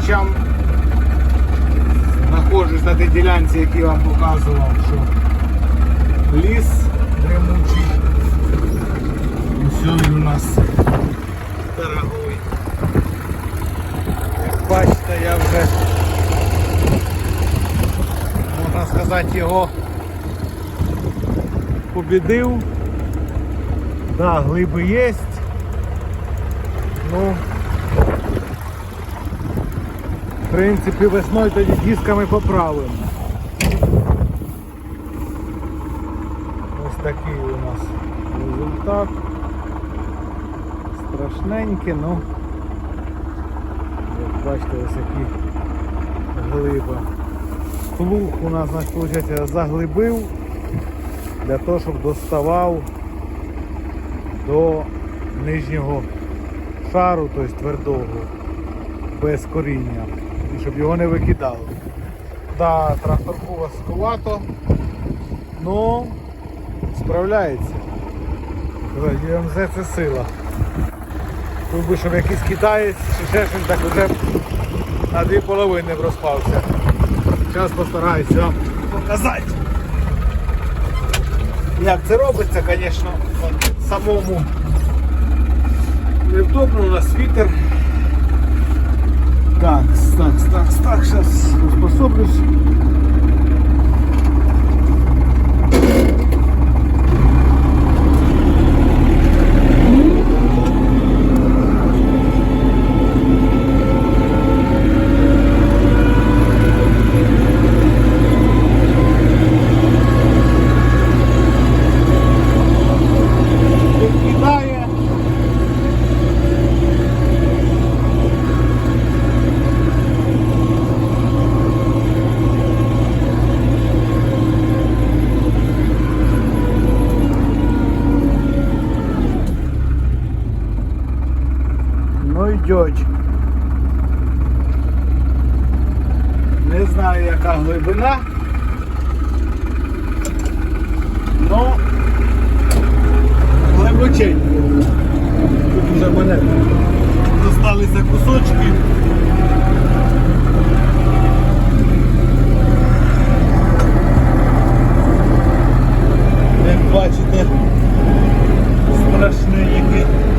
глядачам знаходжусь на тій ділянці, які я вам показував, що ліс дремучий. Ось він у нас дорогой. Як бачите, я вже можна сказати його побідив. Да, глиби є. Ну, принципі, весною тоді дисками поправимо. Ось такий у нас результат. Страшненький, ну як бачите, ось які глиба. Плуг у нас, виходить, заглибив для того, щоб доставав до нижнього шару, тобто твердого, без коріння, і щоб його не викидало. Да, тракторку важкувато, але справляється. ЮМЗ це сила. Якби щоб якийсь китаєць чи ще щось, так вже на дві половини б розпався. Зараз постараюся вам показати. Як це робиться, звісно, самому невдобно, у нас вітер. Так, так, так, так, сейчас приспособлюсь. Йдеть. Не знаю яка глибина. Ну глибоченько. Тут вже мене залишилися кусочки. Як бачите, страшний який.